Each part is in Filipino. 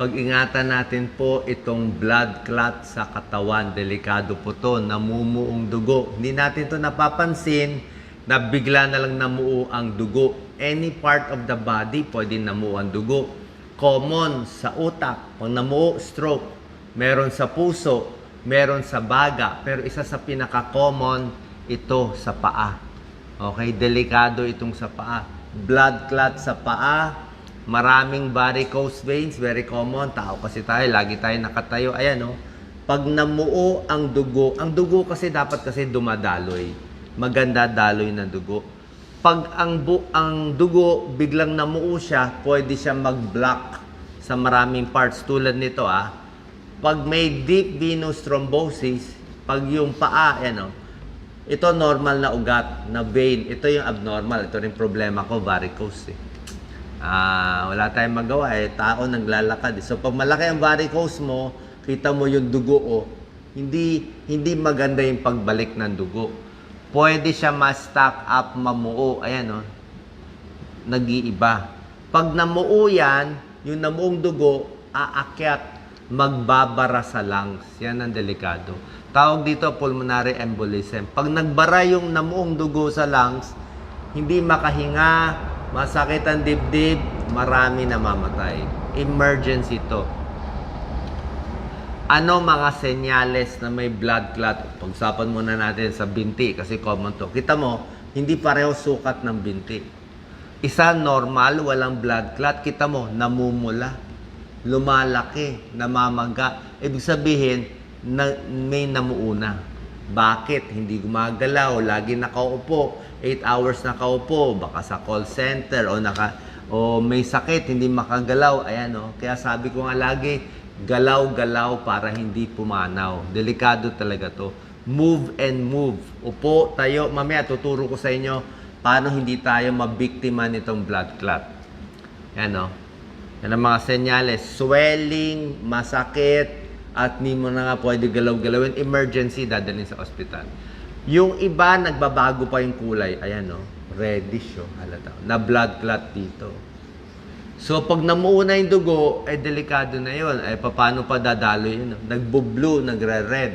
Pag-ingatan natin po itong blood clot sa katawan. Delikado po to, namumuong dugo. Hindi natin to napapansin na bigla na lang namuo ang dugo. Any part of the body pwede namuo ang dugo. Common sa utak, pag namuo, stroke. Meron sa puso, meron sa baga. Pero isa sa pinaka-common, ito sa paa. Okay, delikado itong sa paa. Blood clot sa paa, maraming varicose veins, very common. Tao kasi tayo, lagi tayo nakatayo. Ayan, oh. Pag namuo ang dugo, ang dugo kasi dapat kasi dumadaloy. Maganda daloy ng dugo. Pag ang, bu- ang dugo biglang namuo siya, pwede siya mag-block sa maraming parts tulad nito ah. Pag may deep venous thrombosis, pag yung paa, ayan oh, ito normal na ugat, na vein. Ito yung abnormal. Ito rin problema ko, varicose eh. Ah, wala tayong magawa eh. Tao naglalakad. eh. So pag malaki ang varicose mo, kita mo yung dugo oh, hindi hindi maganda yung pagbalik ng dugo. Pwede siya ma-stack up, mamuo. Ayan oh. Nag-iiba. Pag namuo yan, yung namuong dugo, aakyat, magbabara sa lungs. Yan ang delikado. Tawag dito pulmonary embolism. Pag nagbara yung namuong dugo sa lungs, hindi makahinga, masakit ang dibdib, marami namamatay. Emergency to. Ano mga senyales na may blood clot? Pagsapan muna natin sa binti kasi common to. Kita mo, hindi pareho sukat ng binti. Isa normal, walang blood clot. Kita mo, namumula, lumalaki, namamaga. Ibig sabihin, na, may namuuna. Bakit? Hindi gumagalaw, lagi nakaupo, 8 hours nakaupo, baka sa call center o naka o may sakit, hindi makagalaw. Ayan oh. Kaya sabi ko nga lagi, galaw-galaw para hindi pumanaw. Delikado talaga to. Move and move. Upo, tayo. Mamaya tuturo ko sa inyo paano hindi tayo mabiktima nitong blood clot. Yan oh. Yan ang mga senyales. Swelling, masakit, at hindi mo na nga pwede galaw-galawin. Emergency, dadalhin sa ospital. Yung iba, nagbabago pa yung kulay. Ayan oh. Reddish oh. Halata. Na blood clot dito. So, pag namuo na yung dugo, eh, delikado na yon. Eh, paano pa dadalo yun? Nagbo-blue, nagre-red.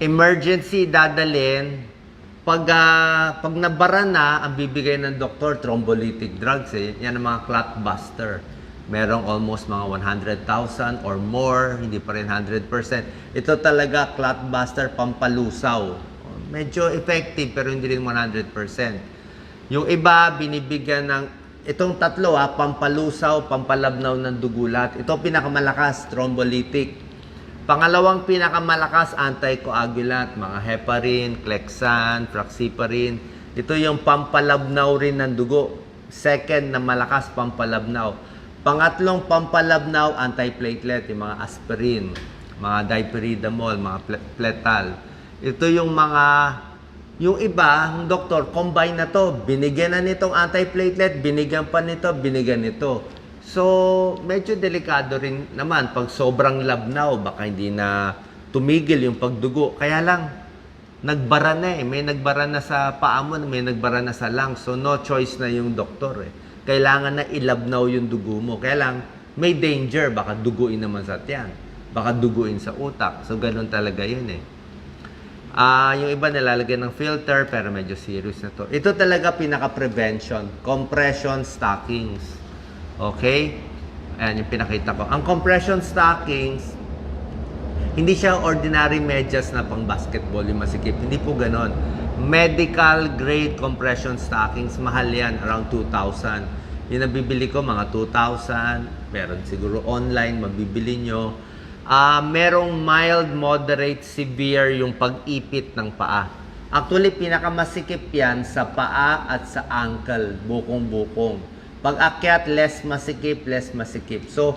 Emergency dadalhin. Pag, ah, pag nabara na, ang bibigay ng doktor, thrombolytic drugs. Eh. Yan ang mga clot buster. Merong almost mga 100,000 or more, hindi pa rin 100%. Ito talaga clot buster pampalusaw. Medyo effective pero hindi rin 100%. Yung iba, binibigyan ng, itong tatlo ha, pampalusaw, pampalabnaw ng dugulat. Ito pinakamalakas, thrombolytic. Pangalawang pinakamalakas, anticoagulant, mga heparin, Clexan, Fraxiparin. Ito yung pampalabnaw rin ng dugo. Second na malakas, pampalabnaw. Pangatlong pampalabnaw, antiplatelet, yung mga aspirin, mga dipyridamol, mga ple- pletal. Ito yung mga yung iba, ang doktor, combine na to. Binigyan na nitong antiplatelet, binigyan pa nito, binigyan nito. So, medyo delikado rin naman pag sobrang labnaw, baka hindi na tumigil yung pagdugo. Kaya lang, nagbara na eh. May nagbara na sa paa mo, may nagbara na sa lungs. So, no choice na yung doktor eh. Kailangan na ilabnaw yung dugo mo. Kaya lang, may danger. Baka duguin naman sa tiyan. Baka duguin sa utak. So, ganun talaga yun eh. Ah, yung iba nilalagyan ng filter pero medyo serious na to. Ito talaga pinaka-prevention, compression stockings. Okay? Ayan yung pinakita ko. Ang compression stockings, hindi siya ordinary medyas na pang basketball yung masikip. Hindi po ganon. Medical grade compression stockings, mahal yan, around 2,000. Yung nabibili ko, mga 2,000. Meron siguro online, mabibili nyo. Ah, merong mild, moderate, severe yung pag-ipit ng paa. Actually, pinakamasikip yan sa paa at sa ankle, bukong-bukong. Pag akyat, less masikip, less masikip. So,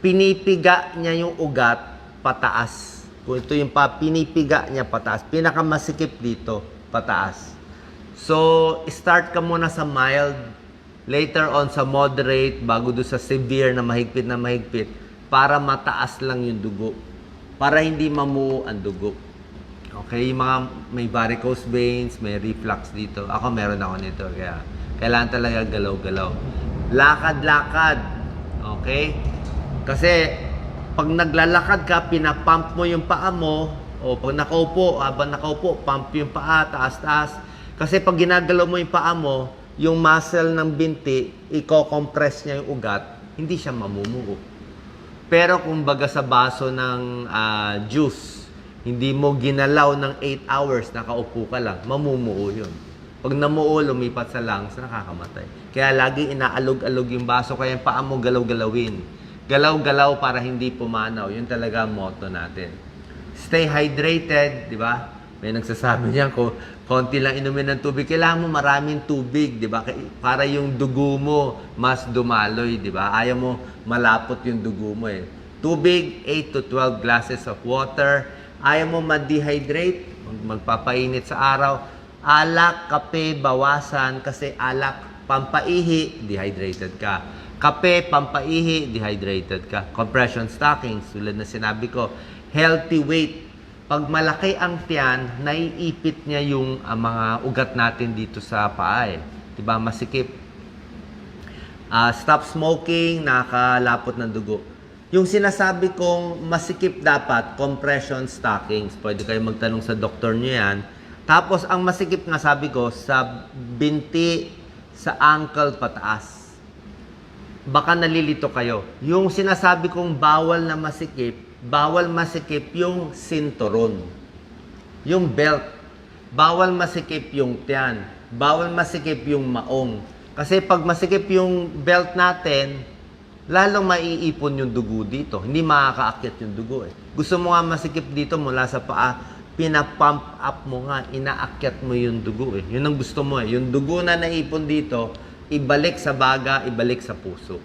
pinipiga niya yung ugat pataas. Kung ito yung pa, pinipiga niya pataas. Pinakamasikip dito, pataas. So, start ka muna sa mild, later on sa moderate, bago do sa severe na mahigpit na mahigpit, para mataas lang yung dugo. Para hindi mamuo ang dugo. Okay, yung mga may varicose veins, may reflux dito. Ako meron ako nito, kaya kailangan talaga galaw-galaw. lakad-lakad. Okay? Kasi pag naglalakad ka, pinapump mo yung paa mo, o pag nakaupo, habang nakaupo, pump yung paa, taas-taas. Kasi pag ginagalaw mo yung paa mo, yung muscle ng binti, i-compress niya yung ugat, hindi siya mamumuo. Pero kung baga sa baso ng ah, juice, hindi mo ginalaw ng 8 hours, nakaupo ka lang, mamumuo yun. Pag namuo, lumipat sa lungs, nakakamatay. Kaya lagi inaalog-alog yung baso, kaya yung paa mo galaw-galawin. Galaw-galaw para hindi pumanaw. Yun talaga motto natin. Stay hydrated, di ba? May nagsasabi niyan, kung konti lang inumin ng tubig, kailangan mo maraming tubig, di ba? Para yung dugo mo mas dumaloy, di ba? Ayaw mo malapot yung dugo mo eh. Tubig, 8 to 12 glasses of water. Ayaw mo ma-dehydrate, mag- magpapainit sa araw. Alak, kape, bawasan kasi alak, pampaihi, dehydrated ka. Kape, pampaihi, dehydrated ka. Compression stockings, tulad na sinabi ko. Healthy weight, pag malaki ang tiyan, naiipit niya yung ah, mga ugat natin dito sa paa eh. 'Di ba? Masikip. Ah, stop smoking, nakakalapot ng dugo. Yung sinasabi kong masikip dapat, compression stockings. Pwede kayo magtanong sa doktor niyo yan. Tapos, ang masikip nga sabi ko, sa binti, sa ankle pataas. Baka nalilito kayo. Yung sinasabi kong bawal na masikip, bawal masikip yung sinturon. Yung belt. Bawal masikip yung tiyan. Bawal masikip yung maong. Kasi pag masikip yung belt natin, lalong maiipon yung dugo dito. Hindi makakaakyat yung dugo eh. Gusto mo nga masikip dito mula sa paa, pinapump up mo nga, inaakyat mo yung dugo eh. Yun ang gusto mo eh. Yung dugo na naipon dito, ibalik sa baga, ibalik sa puso.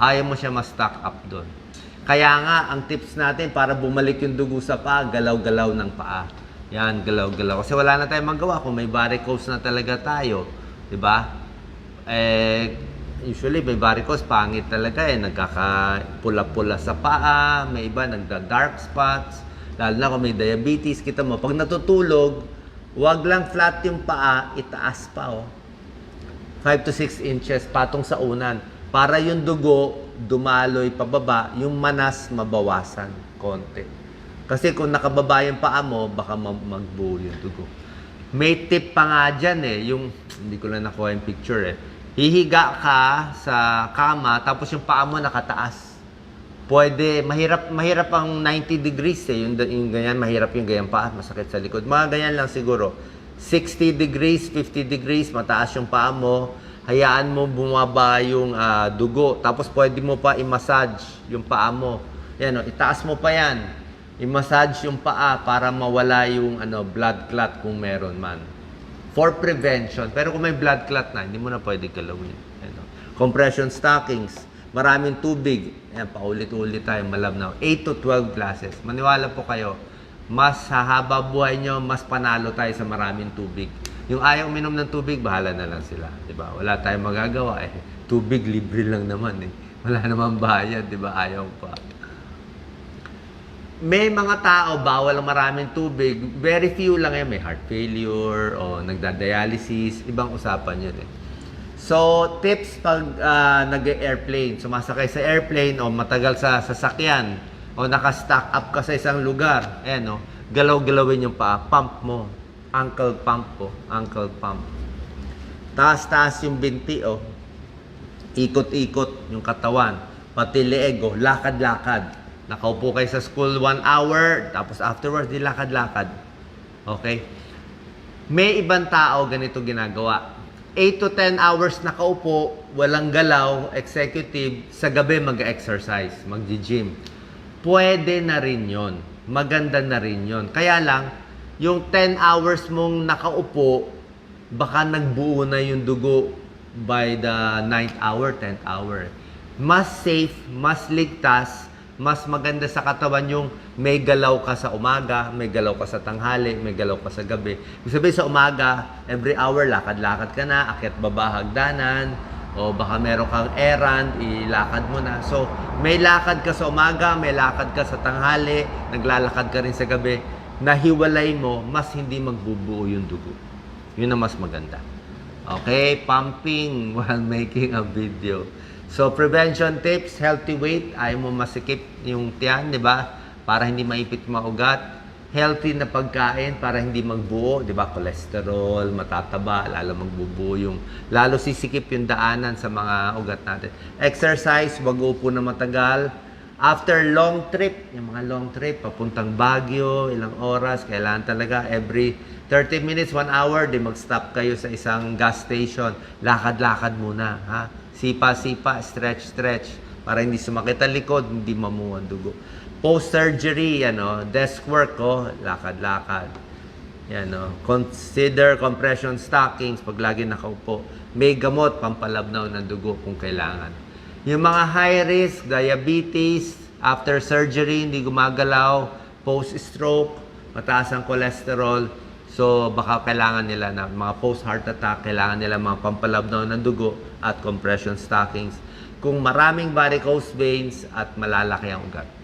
Ayaw mo siya ma-stock up doon. Kaya nga, ang tips natin para bumalik yung dugo sa paa, galaw-galaw ng paa. Yan, galaw-galaw. Kasi wala na tayong magawa kung may varicose na talaga tayo. 'Di ba? Eh, usually may varicose, pangit talaga eh. Nagkakapula-pula sa paa, may iba nagda-dark spots. Lalo na kung may diabetes, kita mo, pag natutulog, wag lang flat yung paa, itaas pa oh. 5 to 6 inches patong sa unan para yung dugo dumaloy pababa, yung manas mabawasan konti. Kasi kung nakababa yung paa mo, baka ma- magbuo yung dugo. May tip pa nga dyan eh, yung, hindi ko lang nakuha yung picture eh. Hihiga ka sa kama, tapos yung paa mo nakataas. Pwede, mahirap, mahirap ang 90 degrees eh, yung, yung ganyan, mahirap yung ganyan paa, masakit sa likod. Mga ganyan lang siguro. 60 degrees, 50 degrees, mataas yung paa mo, hayaan mo bumaba yung ah, dugo. Tapos pwede mo pa i-massage yung paa mo. Yan o, itaas mo pa yan. I-massage yung paa para mawala yung ano, blood clot kung meron man. For prevention. Pero kung may blood clot na, hindi mo na pwede galawin. Ano. Compression stockings. Maraming tubig. Ayan, paulit-ulit tayo malabnaw. 8 to 12 glasses. Maniwala po kayo, mas hahaba buhay nyo, mas panalo tayo sa maraming tubig. Yung ayaw uminom ng tubig, bahala na lang sila. 'di ba? Wala tayong magagawa eh. Tubig libre lang naman eh. Wala namang bayad, 'di ba? Ayaw pa. May mga tao bawal ang maraming tubig. Very few lang yan. May heart failure o nagda-dialysis. Ibang usapan yun eh. So, tips pag ah, nag-airplane, sumasakay sa airplane o matagal sa sasakyan o naka-stack up ka sa isang lugar, ayan o, galaw-galawin yung paa, pump mo, ankle pump po, ankle pump. Taas-taas yung binti o, ikot-ikot yung katawan, pati leeg lakad-lakad. Nakaupo kayo sa school one hour, tapos afterwards, di lakad-lakad. Okay? May ibang tao ganito ginagawa. 8 to 10 hours nakaupo, walang galaw, executive, sa gabi mag-exercise, mag-gym. Pwede na rin yon. Maganda na rin yon. Kaya lang, yung 10 hours mong nakaupo, baka nagbuo na yung dugo by the 9th hour, 10th hour. Mas safe, mas ligtas, mas maganda sa katawan yung may galaw ka sa umaga, may galaw ka sa tanghali, may galaw ka sa gabi. Ibig sabihin sa umaga, every hour, lakad-lakad ka na, akyat baba hagdanan, o baka meron kang errand, ilakad mo na. So, may lakad ka sa umaga, may lakad ka sa tanghali, naglalakad ka rin sa gabi, nahiwalay mo, mas hindi magbubuo yung dugo. Yun ang mas maganda. Okay, pumping while making a video. So, prevention tips, healthy weight, ayaw mo masikip yung tiyan, di ba? Para hindi maipit yung mga ugat. Healthy na pagkain para hindi magbuo, di ba? Cholesterol, matataba, lalo magbubuo yung, lalo sisikip yung daanan sa mga ugat natin. Exercise, wag upo na matagal. After long trip, yung mga long trip, papuntang Baguio, ilang oras, kailangan talaga every 30 minutes, 1 hour, di mag-stop kayo sa isang gas station. Lakad-lakad muna, ha? Sipa-sipa, stretch-stretch, para hindi sumakit ang likod, hindi mamuha dugo. Post-surgery, ano, desk work, oh, lakad-lakad. Yan, no? Consider compression stockings pag lagi nakaupo. May gamot, pampalabnaw ng dugo kung kailangan. Yung mga high risk, diabetes, after surgery, hindi gumagalaw, post-stroke, mataas ang cholesterol, so baka kailangan nila na mga post-heart attack, kailangan nila mga pampalabnaw ng dugo at compression stockings. Kung maraming varicose veins at malalaki ang ugat.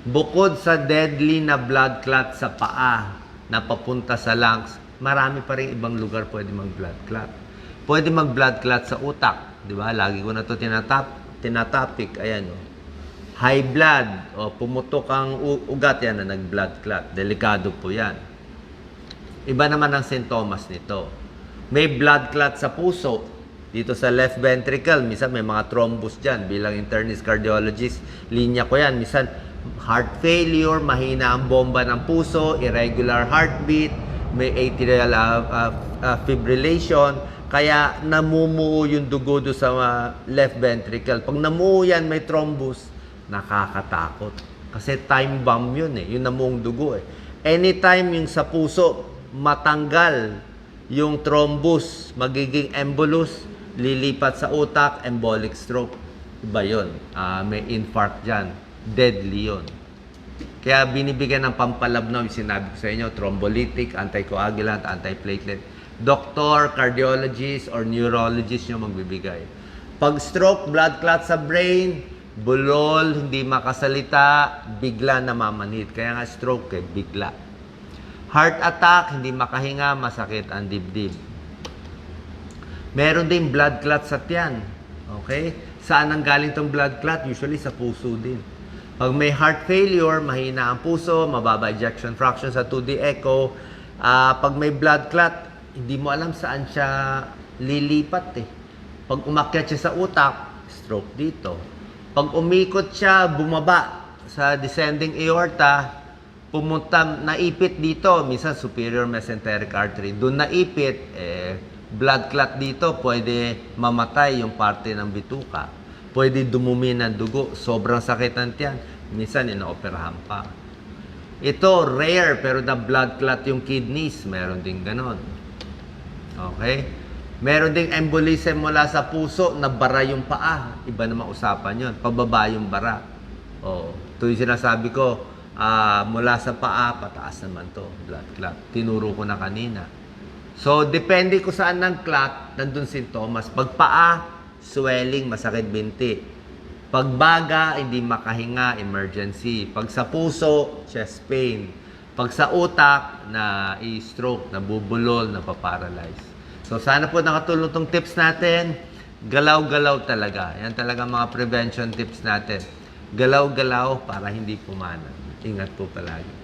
Bukod sa deadly na blood clot sa paa na papunta sa lungs, marami pa rin ibang lugar pwede mag-blood clot. Pwede mag-blood clot sa utak, di ba? Lagi ko na to tinatap, tinatopic, ayan o. High blood, o pumutok ang ugat yan na nag-blood clot. Delikado po yan. Iba naman ang sintomas nito. May blood clot sa puso. Dito sa left ventricle, minsan may mga thrombus dyan. Bilang internist cardiologist, linya ko yan. Minsan, heart failure, mahina ang bomba ng puso, irregular heartbeat, may atrial uh, uh, uh, fibrillation, kaya namumuo yung dugo do sa uh, left ventricle. Pag namuo yan, may thrombus, nakakatakot. Kasi time bomb yun eh, yung namuong dugo eh. Anytime yung sa puso, matanggal yung thrombus, magiging embolus, lilipat sa utak, embolic stroke. Iba yun. Ah, may infarct dyan. Deadly yun. Kaya binibigyan ng pampalabnaw, yung sinabi ko sa inyo, thrombolytic, anticoagulant, antiplatelet. Doctor, cardiologist, or neurologist yung magbibigay. Pag stroke, blood clot sa brain, bulol, hindi makasalita, bigla namamanhid. Kaya nga stroke eh, bigla. Heart attack, hindi makahinga, masakit ang dibdib. Meron din blood clot sa tiyan. Okay? Saan ang galing tong blood clot? Usually sa puso din. Pag may heart failure, mahina ang puso, mababa ejection fraction sa 2D echo. Ah, pag may blood clot, hindi mo alam saan siya lilipat eh. Pag umakyat siya sa utak, stroke dito. Pag umikot siya, bumaba sa descending aorta, pumunta, naipit dito, minsan superior mesenteric artery. Doon naipit, eh, blood clot dito, pwede mamatay yung parte ng bituka. Pwede dumumi ng dugo, sobrang sakit ng tiyan. Minsan, inooperahan pa. Ito, rare, pero na blood clot yung kidneys, meron din ganon. Okay? Meron ding embolism mula sa puso na bara yung paa. Iba naman usapan yon Pababa yung bara. Oh, ito yung sinasabi ko, ah, mula sa paa, pataas naman to, blood clot. Tinuro ko na kanina. So, depende ko saan ng clot, nandun sintomas. Pag paa, swelling, masakit binti. Pag baga, hindi makahinga, emergency. Pag sa puso, chest pain. Pag sa utak, na i-stroke, nabubulol, napaparalyze. So, sana po nakatulong tong tips natin. Galaw-galaw talaga. Yan talaga mga prevention tips natin. Galaw-galaw para hindi pumanan. Ingat po palagi.